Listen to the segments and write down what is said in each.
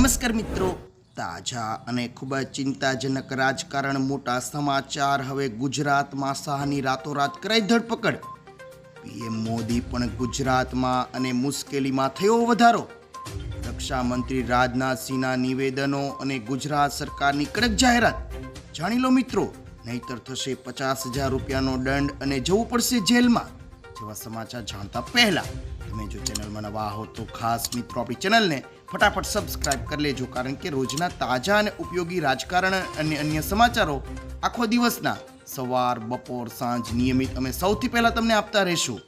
નમસ્કાર મિત્રો. તાજા અને ખૂબ જ ચિંતાજનક રાજકારણ મોટા સમાચાર હવે ગુજરાતમાં શાહની રાતોરાત કરાઈ ધરપકડ. પીએમ મોદી પણ ગુજરાતમાં અને મુશ્કેલીમાં થયો વધારો. રક્ષામંત્રી રાજનાથસિંહના નિવેદનો અને ગુજરાત સરકારની કડક જાહેરાત. જાણી લો મિત્રો, નહીતર થશે પચાસ હજાર રૂપિયાનો દંડ અને જવું પડશે જેલમાં. જેવા સમાચાર જાણતા પહેલા તમે જો ચેનલમાં નવા હો તો ખાસ મિત્રો આપણી ચેનલને ફટાફટ સબસ્ક્રાઇબ કરી લેજો, કારણ કે રોજના તાજા અને ઉપયોગી રાજકારણ અને અન્ય સમાચારો આખો દિવસના સવાર, બપોર, સાંજ નિયમિત અમે સૌથી પહેલા તમને આપતા રહીશું.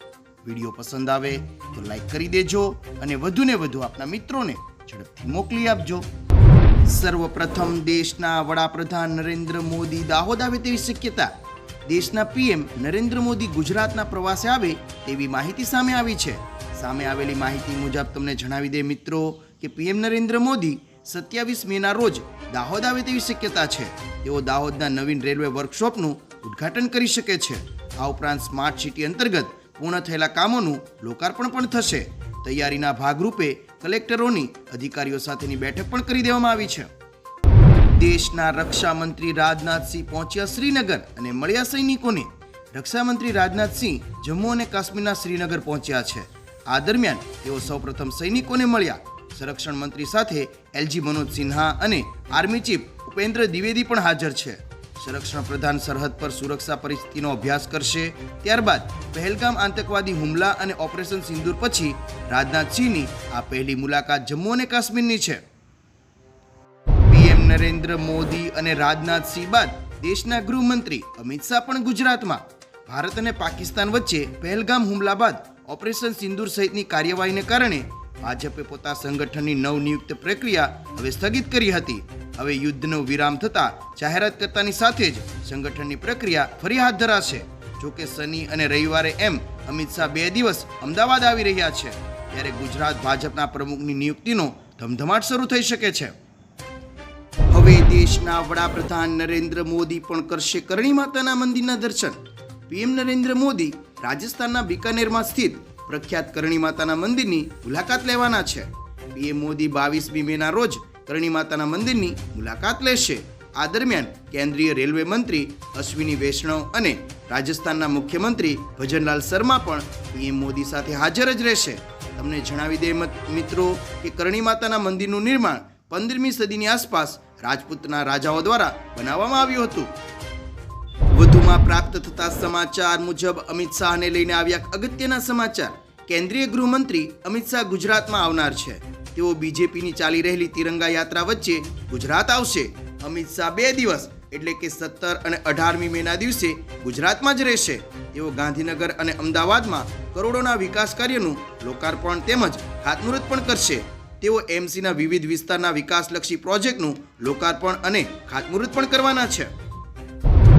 વીડિયો પસંદ આવે તો લાઈક કરી દેજો અને વધુને વધુ આપના મિત્રોને ઝડપથી મોકલી આપજો. સર્વપ્રથમ દેશના વડાપ્રધાન નરેન્દ્ર મોદી દાહોદ આવે તેવી શક્યતા દેશના પીએમ નરેન્દ્ર મોદી ગુજરાતના પ્રવાસે આવે તેવી માહિતી સામે આવી છે. સામે આવેલી માહિતી મુજબ તમને જણાવી દે મિત્રો કે પીએમ નરેન્દ્ર મોદી સત્યાવીસ મેના રોજ દાહોદ આવે તેવી શક્યતા છે. તેઓ દાહોદના નવીન રેલવે વર્કશોપનું ઉદ્ઘાટન કરી શકે છે. આ ઉપરાંત સ્માર્ટ સિટી અંતર્ગત પૂર્ણ થયેલા કામોનું લોકાર્પણ પણ થશે. તૈયારીના ભાગરૂપે કલેક્ટરોની અધિકારીઓ સાથેની બેઠક પણ કરી દેવામાં આવી છે. દેશના રક્ષા મંત્રી રાજનાથસિંહ પહોંચ્યા શ્રીનગર અને મળ્યા સૈનિકોને. રક્ષા મંત્રી રાજનાથસિંહ જમ્મુ અને કાશ્મીરના શ્રીનગર પહોંચ્યા છે. આ દરમિયાન તેઓ સૌપ્રથમ સૈનિકોને મળ્યા. સંરક્ષણ મંત્રી સાથે એલજી મનોજ સિન્હા અને આર્મી ચીફ ઉપેન્દ્ર દ્વિવેદી પણ હાજર છે. સંરક્ષણ પ્રધાન સરહદ પર સુરક્ષા પરિસ્થિતિનો અભ્યાસ કરશે. ત્યારબાદ પહેલગામ આતંકવાદી હુમલા અને ઓપરેશન સિંદૂર પછી રાજનાથસિંહની આ પહેલી મુલાકાત જમ્મુ અને કાશ્મીરની છે. નરેન્દ્ર મોદી અને રાજનાથસિંહ બાદ દેશના ગૃહમંત્રી અમિત શાહ પણ ગુજરાતમાં. ભારત અને પાકિસ્તાન વચ્ચે પહેલગામ હુમલા બાદ ઓપરેશન સિંદૂર સહિતની કાર્યવાહીને કારણે ભાજપે પોતા સંગઠનની નવનિયુક્ત પ્રક્રિયા હવે સ્થગિત કરી હતી. હવે યુદ્ધનો વિરામ થતા જાહેરાત કરતાની સાથે જ સંગઠનની પ્રક્રિયા ફરી હાથ ધરાશે. જોકે શનિ અને રવિવારે એમ અમિત શાહ બે દિવસ અમદાવાદ આવી રહ્યા છે. ત્યારે ગુજરાત ભાજપના પ્રમુખની નિયુક્તિનો ધમધમાટ શરૂ થઈ શકે છે. દેશના વડાપ્રધાન નરેન્દ્ર મોદી પણ કરશે કરણી માતાના મંદિરના દર્શન. પીએમ નરેન્દ્ર મોદી રાજસ્થાનના બિકાનેરમાં સ્થિત પ્રખ્યાત કરણી માતાના મંદિરની મુલાકાત લેવાના છે. પીએમ મોદી બાવીસમી મેના રોજ કરણી માતાના મંદિરની મુલાકાત લેશે. આ દરમિયાન કેન્દ્રીય રેલવે મંત્રી અશ્વિની વૈષ્ણવ અને રાજસ્થાનના મુખ્યમંત્રી ભજનલાલ શર્મા પણ પીએમ મોદી સાથે હાજર જ રહેશે. તમને જણાવી દે મિત્રો, કે કરણી માતાના મંદિરનું નિર્માણ પંદરમી સદીની આસપાસ રાજપૂતના રાજાઓ દ્વારા બનાવવામાં આવ્યું હતું. વધુમાં પ્રાપ્ત થતા સમાચાર મુજબ અમિત શાહને લઈને આવ્યા અગત્યના સમાચાર. કેન્દ્રીય ગૃહમંત્રી અમિત શાહ ગુજરાતમાં આવનાર છે. તેઓ બીજેપીની ચાલી રહેલી તિરંગા યાત્રા વચ્ચે ગુજરાત આવશે. અમિત શાહ બે દિવસ, એટલે કે સત્તર અને અઢારમી મેના દિવસે ગુજરાતમાં જ રહેશે. તેઓ ગાંધીનગર અને અમદાવાદમાં કરોડોના વિકાસ કાર્યનું લોકાર્પણ તેમજ ખાતમુહૂર્ત પણ કરશે. તેઓ એમસીના વિવિધ વિસ્તારના વિકાસલક્ષી પ્રોજેક્ટનું લોકાર્પણ અને ખાતમુહૂર્ત પણ કરવાના છે.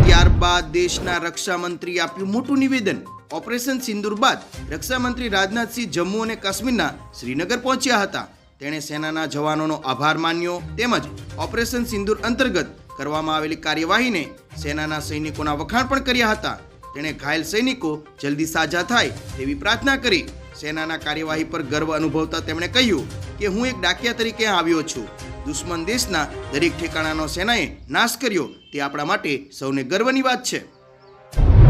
ત્યારબાદ દેશના રક્ષામંત્રી આપ્યું મોટું નિવેદન. ઓપરેશન સિંદૂર બાદ રક્ષામંત્રી રાજનાથસિંહ જમ્મુ અને કાશ્મીરના શ્રીનગર પહોંચ્યા હતા. તેણે સેનાના જવાનોનો આભાર માન્યો તેમજ ઓપરેશન સિંદૂર અંતર્ગત કરવામાં આવેલી કાર્યવાહીને સેનાના સૈનિકોના વખાણ પણ કર્યા હતા. તેણે ઘાયલ સૈનિકો જલ્દી સાજા થાય તેવી પ્રાર્થના કરી. સેનાના કાર્યવાહી પર ગર્વ અનુભવતા તેમણે કહ્યું કે હું એક ડાકિયા તરીકે આવ્યો છું. દુશ્મન દેશના દરેક ઠેકાણાનો સેનાએ નાશ કર્યો, તે આપણા માટે સૌને ગર્વની વાત છે.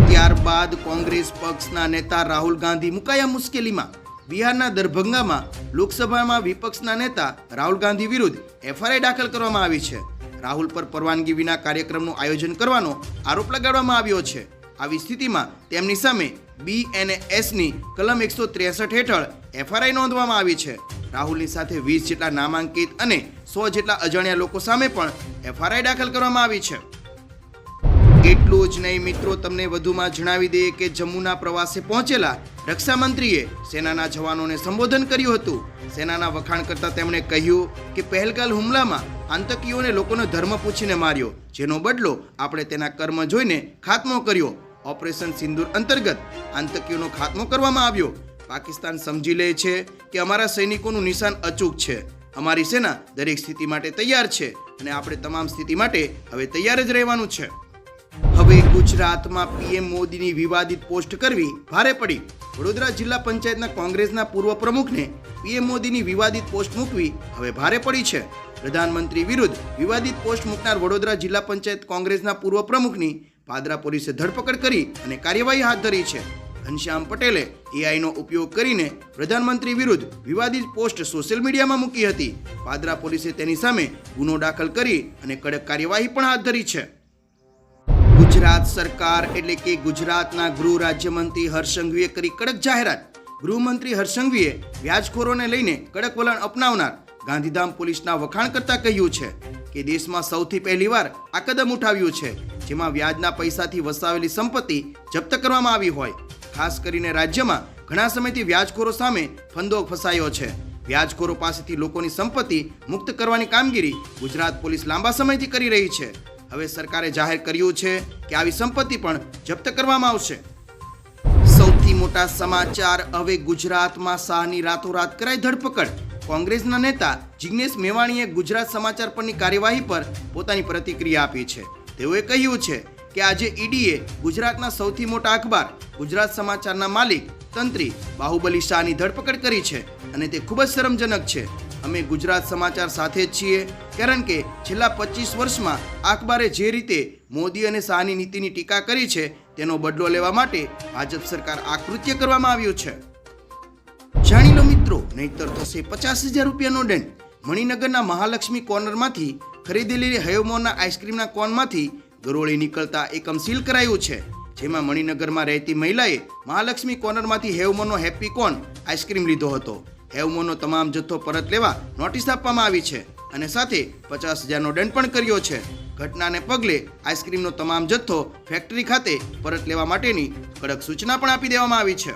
ત્યારબાદ કોંગ્રેસ પક્ષના નેતા રાહુલ ગાંધી મુકાયા મુશ્કેલીમાં. બિહારના દરભંગામાં લોકસભામાં વિપક્ષના નેતા રાહુલ ગાંધી વિરુદ્ધ એફઆઈઆર દાખલ કરવામાં આવી છે. રાહુલ પર પરવાનગી વિના કાર્યક્રમનું આયોજન કરવાનો આરોપ લગાડવામાં આવ્યો છે. આવી સ્થિતિમાં તેમની સામે બી એન એસની કલમ એકસો ત્રેસઠ હેઠળ એફઆરઆઈ નોંધવામાં આવી છે. રાહુલની સાથે વીસ જેટલા નામાંકિત અને સો જેટલા અજાણ્યા લોકો સામે પણ એફઆરઆઈ દાખલ કરવામાં આવી છે. એટલું જ નહીં મિત્રો, તમને વધુમાં જણાવી દઈએ કે જમ્મુના પ્રવાસે પહોંચેલા રક્ષામંત્રીએ સેનાના જવાનોને સંબોધન કર્યું હતું. સેનાના વખાણ કરતા તેમણે કહ્યું કે પહેલગાલ હુમલામાં આતંકીઓને લોકોનો ધર્મ પૂછીને માર્યો, જેનો બદલો આપણે તેના કર્મ જોઈને ખાત્મો કર્યો. ઓપરેશન સિંદૂર અંતર્ગત આતંકીઓનો ખાત્મો કરવામાં આવ્યો. પાકિસ્તાન સમજી લે છે કે અમારા સૈનિકોનું નિશાન અચૂક છે. અમારી સેના દરેક સ્થિતિ માટે તૈયાર છે અને આપણે તમામ સ્થિતિ માટે હવે તૈયાર જ રહેવાનું છે. હવે ગુજરાતમાં પીએમ મોદીની વિવાદિત પોસ્ટ કરવી ભારે પડી. વડોદરા જિલ્લા પંચાયતના કોંગ્રેસના પૂર્વ પ્રમુખને પીએમ મોદીની વિવાદિત પોસ્ટ મૂકવી હવે ભારે પડી છે. પ્રધાનમંત્રી વિરુદ્ધ વિવાદિત પોસ્ટ મૂકનાર વડોદરા જિલ્લા પંચાયત કોંગ્રેસના પૂર્વ પ્રમુખની પાદરા પોલીસે ધરપકડ કરી અને કાર્યવાહી હાથ ધરી છે. ઘનશ્યામ પટેલે એઆઈનો ઉપયોગ કરીને પ્રધાનમંત્રી વિરુદ્ધ વિવાદિત પોસ્ટ સોશિયલ મીડિયામાં મૂકી હતી. પાદરા પોલીસે તેની સામે ગુનો દાખલ કરી અને કડક કાર્યવાહી પણ હાથ ધરી છે. ગુજરાત સરકાર એટલે કે ગુજરાતના ગૃહ રાજ્યમંત્રી હર્ષંઘવીએ કરી કડક જાહેરાત. ગૃહમંત્રી હર્ષંઘવીએ વ્યાજખોરોને લઈને કડક વલણ અપનાવનાર ગાંધીધામ પોલીસના વખાણ કરતા કહ્યું છે કે દેશમાં સૌથી પહેલીવાર આ કદમ ઉઠાવ્યું છે, જેમાં વ્યાજના પૈસાથી વસાવેલી સંપત્તિ જપ્ત કરવામાં આવી હોય. ખાસ કરીને રાજ્યમાં ઘણા સમયથી વ્યાજખોરો સામે ફંદો ફસાયો છે. વ્યાજખોરો પાસેથી લોકોની સંપત્તિ મુક્ત કરવાની કામગીરી ગુજરાત પોલીસ લાંબા સમયથી કરી રહી છે. હવે સરકારે જાહેર કર્યું છે કે આવી સંપત્તિ પણ જપ્ત કરવામાં આવશે. સૌથી મોટા સમાચાર હવે ગુજરાતમાં શાહની રાતોરાત કરાઈ ધરપકડ. કોંગ્રેસના નેતા જિગ્નેશ મેવાણીએ ગુજરાત સમાચાર પરની કાર્યવાહી પર પોતાની પ્રતિક્રિયા આપી છે. તેઓએ કહ્યું છે કે આજે ઈડીએ ગુજરાતના સૌથી મોટા અખબાર ગુજરાત સમાચારના માલિક, તંત્રી બાહુબલી શાહની ધરપકડ કરી છે અને તે ખૂબ જ શરમજનક છે. અમે ગુજરાત સમાચાર સાથે જ છીએ, કારણ કે છેલ્લા પચીસ વર્ષમાં અખબારે જે રીતે મોદી અને શાહની નીતિની ટીકા કરી છે, તેનો બદલો લેવા માટે ભાજપ સરકાર આ કૃત્ય કરવામાં આવ્યું છે. જાણી લો મિત્રો, નહીતર થશે પચાસ હજાર રૂપિયાનો દંડ. મણિનગરના મહાલક્ષ્મી કોર્નરમાંથી ખરીદેલી હયોમોના આઈસ્ક્રીમના કોનમાંથી ગરોળી નીકળતા એકમ સીલ કરાયું છે. જેમાં મણિનગરમાં રહેતી મહિલાએ મહાલક્ષ્મી કોર્નરમાંથી હેવમોનો હેપી કોર્ન આઈસ્ક્રીમ લીધો હતો. હેવમોનો તમામ જથ્થો પરત લેવા નોટિસ આપવામાં આવી છે અને સાથે પચાસ હજારનો દંડ પણ કર્યો છે. ઘટનાને પગલે આઈસ્ક્રીમનો તમામ જથ્થો ફેક્ટરી ખાતે પરત લેવા માટેની કડક સૂચના પણ આપી દેવામાં આવી છે.